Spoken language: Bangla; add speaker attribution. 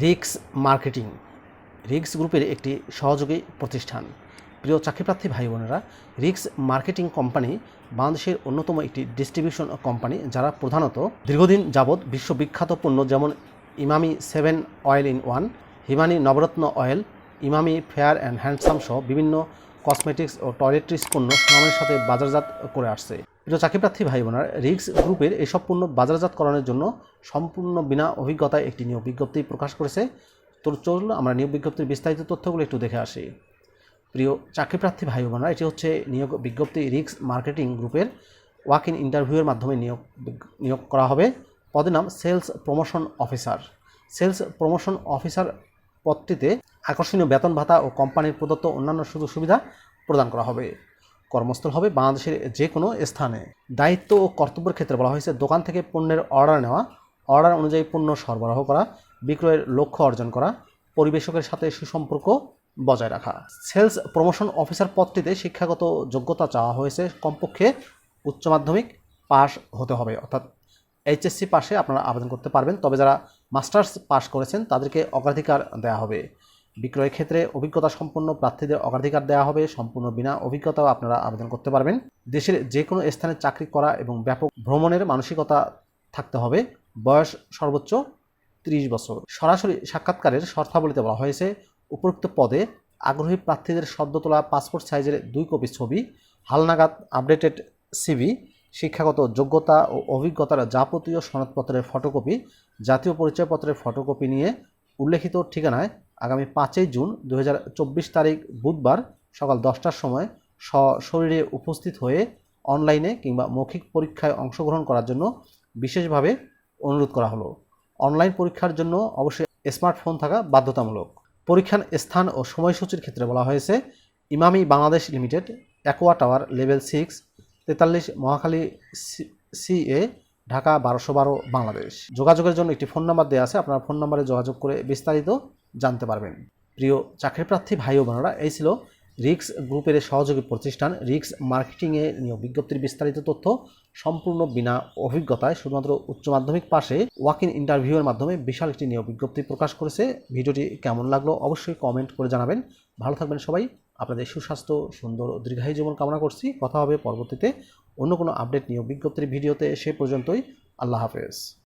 Speaker 1: রিক্স মার্কেটিং, রিক্স গ্রুপের একটি সহযোগী প্রতিষ্ঠান। প্রিয় চাকরিপ্রার্থী ভাই বোনেরা, রিক্স মার্কেটিং কোম্পানি বাংলাদেশের অন্যতম একটি ডিস্ট্রিবিউশন কোম্পানি যারা প্রধানত দীর্ঘদিন যাবৎ বিশ্ববিখ্যাত পণ্য যেমন Emami seven oil in one, Himani Navratna oil, Emami fair and handsome সহ বিভিন্ন কসমেটিক্স ও টয়লেট্রিস পণ্য সুনামের সাথে বাজারজাত করে আসছে। প্রিয় চাকরিপ্রার্থী ভাই বোনার রিক্স গ্রুপের এসব পণ্য বাজারজাতকরণের জন্য সম্পূর্ণ বিনা অভিজ্ঞতায় একটি নিয়োগ বিজ্ঞপ্তি প্রকাশ করেছে। তো চলুন আমরা নিয়োগ বিজ্ঞপ্তির বিস্তারিত তথ্যগুলো একটু দেখে আসি। প্রিয় চাকরিপ্রার্থী ভাই বোনেরা এটি হচ্ছে নিয়োগ বিজ্ঞপ্তি রিক্স মার্কেটিং গ্রুপের ওয়াক ইন ইন্টারভিউয়ের মাধ্যমে নিয়োগ নিয়োগ করা হবে। পদের নাম sales promotion officer. Sales promotion officer পদটিতে আকর্ষণীয় বেতন ভাতা ও কোম্পানির প্রদত্ত অন্যান্য সুযোগ সুবিধা প্রদান করা হবে। কর্মস্থল হবে বাংলাদেশের যে কোনো স্থানে। দায়িত্ব ও কর্তব্যের ক্ষেত্রে বলা হয়েছে, দোকান থেকে পণ্যের অর্ডার নেওয়া, অর্ডার অনুযায়ী পণ্য সরবরাহ করা, বিক্রয়ের লক্ষ্য অর্জন করা, পরিবেশকের সাথে সুসম্পর্ক বজায় রাখা। সেলস প্রমোশন অফিসার পদটিতে শিক্ষাগত যোগ্যতা চাওয়া হয়েছে। কমপক্ষে উচ্চ মাধ্যমিক পাশ হতে হবে, অর্থাৎ এইচএসসি পাশে আপনারা আবেদন করতে পারবেন। তবে যারা মাস্টার্স পাশ করেছেন, তাদেরকে অগ্রাধিকার দেওয়া হবে। বিক্রয় ক্ষেত্রে অভিজ্ঞতা সম্পন্ন প্রার্থীদের অগ্রাধিকার দেওয়া হবে। সম্পূর্ণ বিনা অভিজ্ঞতাও আপনারা আবেদন করতে পারবেন। দেশের যে কোনো স্থানে চাকরি করা এবং ব্যাপক ভ্রমণের মানসিকতা থাকতে হবে। বয়স সর্বোচ্চ ত্রিশ বছর। সরাসরি সাক্ষাৎকারের শর্তাবলীতে বলা হয়েছে, উপরোক্ত পদে আগ্রহী প্রার্থীদের সদ্য তোলা পাসপোর্ট সাইজের দুই কপি ছবি, হালনাগাদ আপডেটেড সিভি শিক্ষাগত যোগ্যতা ও অভিজ্ঞতার যাবতীয় সনদপত্রের ফটোকপি, জাতীয় পরিচয়পত্রের ফটোকপি নিয়ে উল্লেখিত ঠিকানায় আগামী পাঁচই জুন দু হাজার চব্বিশ তারিখ বুধবার সকাল দশটার সময় সশরীরে উপস্থিত হয়ে অনলাইনে কিংবা মৌখিক পরীক্ষায় অংশগ্রহণ করার জন্য বিশেষভাবে অনুরোধ করা হলো। অনলাইন পরীক্ষার জন্য অবশ্যই স্মার্টফোন থাকা বাধ্যতামূলক। পরীক্ষার স্থান ও সময়সূচির ক্ষেত্রে বলা হয়েছে, Emami Bangladesh limited Aqua tower level six তেতাল্লিশ মহাখালী সি এ ঢাকা বারোশো বারো, বাংলাদেশ। যোগাযোগের জন্য একটি ফোন নাম্বার দেওয়া আছে, আপনারা ফোন নাম্বারে যোগাযোগ করে বিস্তারিত জানতে পারবেন। প্রিয় চাকরিপ্রার্থী ভাই ও বোনেরা, এই ছিল রিক্স গ্রুপের সহযোগী প্রতিষ্ঠান, রিক্স মার্কেটিংয়ে নিয়োগ বিজ্ঞপ্তির বিস্তারিত তথ্য সম্পূর্ণ বিনা অভিজ্ঞতায়, শুধুমাত্র উচ্চ মাধ্যমিক পাশে ওয়াক ইন ইন্টারভিউয়ের মাধ্যমে বিশাল একটি নিয়োগ বিজ্ঞপ্তি প্রকাশ করেছে। ভিডিওটি কেমন লাগল অবশ্যই কমেন্ট করে জানাবেন। ভালো থাকবেন সবাই। আপনাদের সুস্বাস্থ্য, সুন্দর ও দীর্ঘায়ী জীবন কামনা করছি। কথা হবে পরবর্তীতে অন্য কোনো আপডেট নিয়ে বিজ্ঞপ্তির ভিডিওতে, সে পর্যন্তই। আল্লাহ হাফেজ।